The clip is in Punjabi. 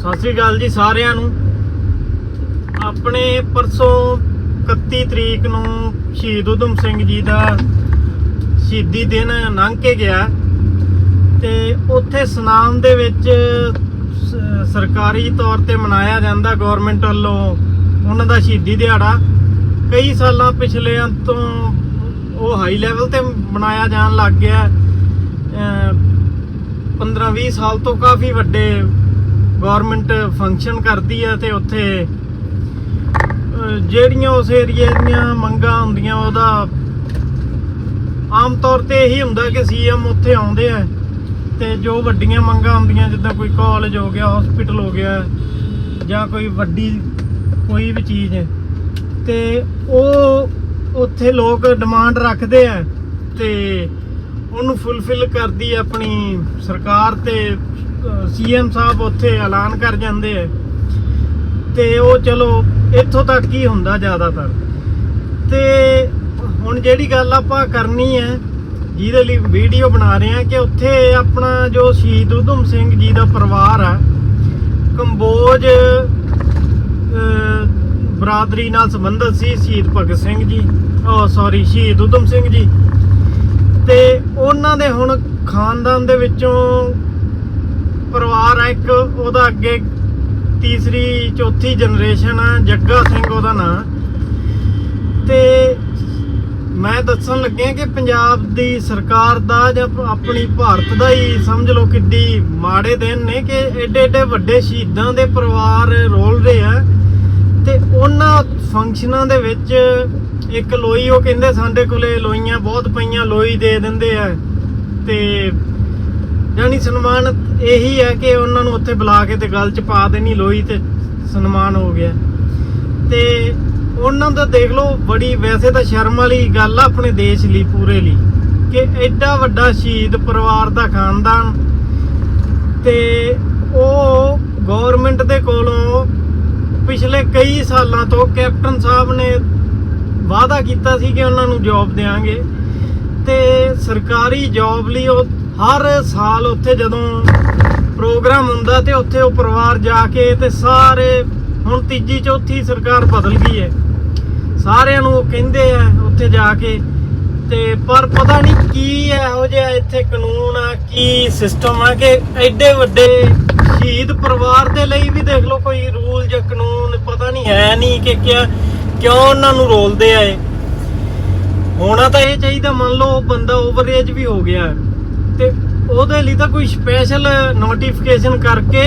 ਸਤਿ ਸ੍ਰੀ ਅਕਾਲ ਜੀ ਸਾਰਿਆਂ ਨੂੰ। ਆਪਣੇ ਪਰਸੋਂ 31 ਤਰੀਕ ਨੂੰ ਸ਼ਹੀਦ ਉਦਮ ਸਿੰਘ ਜੀ ਦਾ ਸ਼ਹੀਦੀ ਦਿਨ ਲੰਘ ਕੇ ਗਿਆ ਤੇ ਉੱਥੇ ਸਨਾਮ ਦੇ ਵਿੱਚ ਸਰਕਾਰੀ ਤੌਰ ਤੇ ਮਨਾਇਆ ਜਾਂਦਾ ਗਵਰਨਮੈਂਟ ਵੱਲੋਂ ਉਹਨਾਂ ਦਾ ਸ਼ਹੀਦੀ ਦਿਹਾੜਾ। ਕਈ ਸਾਲਾਂ ਪਿਛਲਿਆਂ ਤੋਂ ਉਹ ਹਾਈ ਲੈਵਲ ਤੇ ਮਨਾਇਆ ਜਾਣ ਲੱਗ ਗਿਆ। 15-20 ਸਾਲ ਤੋਂ ਕਾਫੀ ਵੱਡੇ ਗਵਰਨਮੈਂਟ ਫੰਕਸ਼ਨ ਕਰਦੀ ਹੈ ਤੇ ਉੱਥੇ ਜਿਹੜੀਆਂ ਉਸ ਏਰੀਏ ਦੀਆਂ ਮੰਗਾਂ ਹੁੰਦੀਆਂ, ਉਹਦਾ ਆਮ ਤੌਰ ਤੇ ਇਹੀ ਹੁੰਦਾ ਕਿ ਸੀਐਮ ਉੱਥੇ ਆਉਂਦੇ ਆ ਤੇ ਜੋ ਵੱਡੀਆਂ ਮੰਗਾਂ ਹੁੰਦੀਆਂ, ਜਿੱਦਾਂ ਕੋਈ ਕਾਲਜ ਹੋ ਗਿਆ ਹਸਪੀਟਲ ਹੋ ਗਿਆ, ਜਾਂ ਕੋਈ ਵੱਡੀ ਕੋਈ ਵੀ ਚੀਜ਼ ਹੈ ਤੇ ਉਹ ਉੱਥੇ ਲੋਕ ਡਿਮਾਂਡ ਰੱਖਦੇ ਆ ਤੇ ਉਹਨੂੰ ਫੁੱਲਫਿਲ ਕਰਦੀ ਆਪਣੀ ਸਰਕਾਰ ਤੇ ਸੀਐਮ ਸਾਹਿਬ ਉੱਥੇ ਐਲਾਨ ਕਰ ਜਾਂਦੇ ਆ। ਤੇ ਉਹ ਚਲੋ, ਇੱਥੋਂ ਤੱਕ ਕੀ ਹੁੰਦਾ ਜ਼ਿਆਦਾਤਰ। ਤੇ ਹੁਣ ਜਿਹੜੀ ਗੱਲ ਆਪਾਂ ਕਰਨੀ ਹੈ, ਜਿਹਦੇ ਲਈ ਵੀਡੀਓ ਬਣਾ ਰਹੇ ਆ ਕਿ ਉੱਥੇ ਆਪਣਾ ਜੋ ਸ਼ਹੀਦ ਉਧਮ ਸਿੰਘ ਜੀ ਦਾ ਪਰਿਵਾਰ ਆ, ਕੰਬੋਜ ਬਰਾਦਰੀ ਨਾਲ ਸੰਬੰਧਿਤ ਸੀ ਸ਼ਹੀਦ ਭਗਤ ਸਿੰਘ ਜੀ ਉਹ ਸੌਰੀ ਸ਼ਹੀਦ ਉਧਮ ਸਿੰਘ ਜੀ। ਤੇ ਉਹਨਾਂ ਦੇ ਹੁਣ ਖਾਨਦਾਨ ਦੇ ਵਿੱਚੋਂ ਪਰਿਵਾਰ ਆ, ਇੱਕ ਉਹਦਾ ਅੱਗੇ ਤੀਸਰੀ, ਚੌਥੀ ਜਨਰੇਸ਼ਨ ਆ, ਜੱਗਾ ਸਿੰਘ ਉਹਦਾ ਨਾਂ। ਤੇ ਮੈਂ ਦੱਸਣ ਲੱਗਿਆ ਕਿ ਪੰਜਾਬ ਦੀ ਸਰਕਾਰ ਦਾ ਜਾਂ ਆਪਣੀ ਭਾਰਤ ਦਾ ਹੀ ਸਮਝ ਲਓ ਕਿੱਡੀ ਮਾੜੇ ਦਿਨ ਨੇ ਕਿ ਐਡੇ ਐਡੇ ਵੱਡੇ ਸ਼ਹੀਦਾਂ ਦੇ ਪਰਿਵਾਰ ਰੋਲ ਰਹੇ ਆ। ਤੇ ਉਹਨਾਂ ਫੰਕਸ਼ਨਾਂ ਦੇ ਵਿੱਚ ਇੱਕ ਲੋਈ, ਉਹ ਕਹਿੰਦੇ ਸਾਡੇ ਕੋਲੇ ਲੋਈਆਂ ਬਹੁਤ ਪਈਆਂ, ਲੋਈ ਦੇ ਦਿੰਦੇ ਆ। ਤੇ ਯਾਨੀ ਸਨਮਾਨ ਇਹੀ ਹੈ ਕਿ ਉਹਨਾਂ ਨੂੰ ਉੱਥੇ ਬੁਲਾ ਕੇ ਤੇ ਗੱਲ 'ਚ ਪਾ ਦੇਣੀ ਲੋਈ ਤੇ ਸਨਮਾਨ ਹੋ ਗਿਆ। ਤੇ ਉਹਨਾਂ ਦਾ ਦੇਖ ਲਓ, ਬੜੀ ਵੈਸੇ ਤਾਂ ਸ਼ਰਮ ਵਾਲੀ ਗੱਲ ਆ ਆਪਣੇ ਦੇਸ਼ ਲਈ, ਪੂਰੇ ਲਈ, ਕਿ ਐਡਾ ਵੱਡਾ ਸ਼ਹੀਦ ਪਰਿਵਾਰ ਦਾ ਖਾਨਦਾਨ ਤੇ ਉਹ ਗਵਰਨਮੈਂਟ ਦੇ ਕੋਲੋਂ ਪਿਛਲੇ ਕਈ ਸਾਲਾਂ ਤੋਂ ਕੈਪਟਨ ਸਾਹਿਬ ਨੇ ਵਾਅਦਾ ਕੀਤਾ ਸੀ ਕਿ ਉਹਨਾਂ ਨੂੰ ਜੌਬ ਦੇਵਾਂਗੇ ਤੇ ਸਰਕਾਰੀ ਜੌਬ ਲਈ ਉਹ ਹਰ ਸਾਲ ਉੱਥੇ ਜਦੋਂ ਪ੍ਰੋਗਰਾਮ ਹੁੰਦਾ ਤੇ ਉੱਥੇ ਉਹ ਪਰਿਵਾਰ ਜਾ ਕੇ ਤੇ ਸਾਰੇ, ਹੁਣ ਤੀਜੀ ਚੌਥੀ ਸਰਕਾਰ ਬਦਲ ਗਈ ਹੈ। ਸਾਰਿਆਂ ਨੂੰ ਉਹ ਕਹਿੰਦੇ ਆ ਉੱਥੇ ਜਾ ਕੇ। ਤੇ ਪਰ ਪਤਾ ਨਹੀਂ ਕੀ ਇਹੋ ਜਿਹਾ ਇੱਥੇ ਕਾਨੂੰਨ ਆ, ਕੀ ਸਿਸਟਮ ਆ ਕਿ ਐਡੇ ਵੱਡੇ ਸ਼ਹੀਦ ਪਰਿਵਾਰ ਦੇ ਲਈ ਵੀ ਦੇਖ ਲਓ ਕੋਈ ਰੂਲ ਜਾਂ ਕਾਨੂੰਨ ਪਤਾ ਨਹੀਂ ਹੈ ਨਹੀਂ ਕਿ ਕਿਆ ਕਿਉਂ ਉਹਨਾਂ ਨੂੰ ਰੋਲਦੇ ਆ ਇਹ। ਹੋਣਾ ਤਾਂ ਇਹ ਚਾਹੀਦਾ ਮੰਨ ਲਓ ਬੰਦਾ ਓਵਰ ਏਜ ਵੀ ਹੋ ਗਿਆ। ਤੇ ਉਹਦੇ ਲਈ ਤਾਂ ਕੋਈ ਸਪੈਸ਼ਲ ਨੋਟੀਫਿਕੇਸ਼ਨ ਕਰਕੇ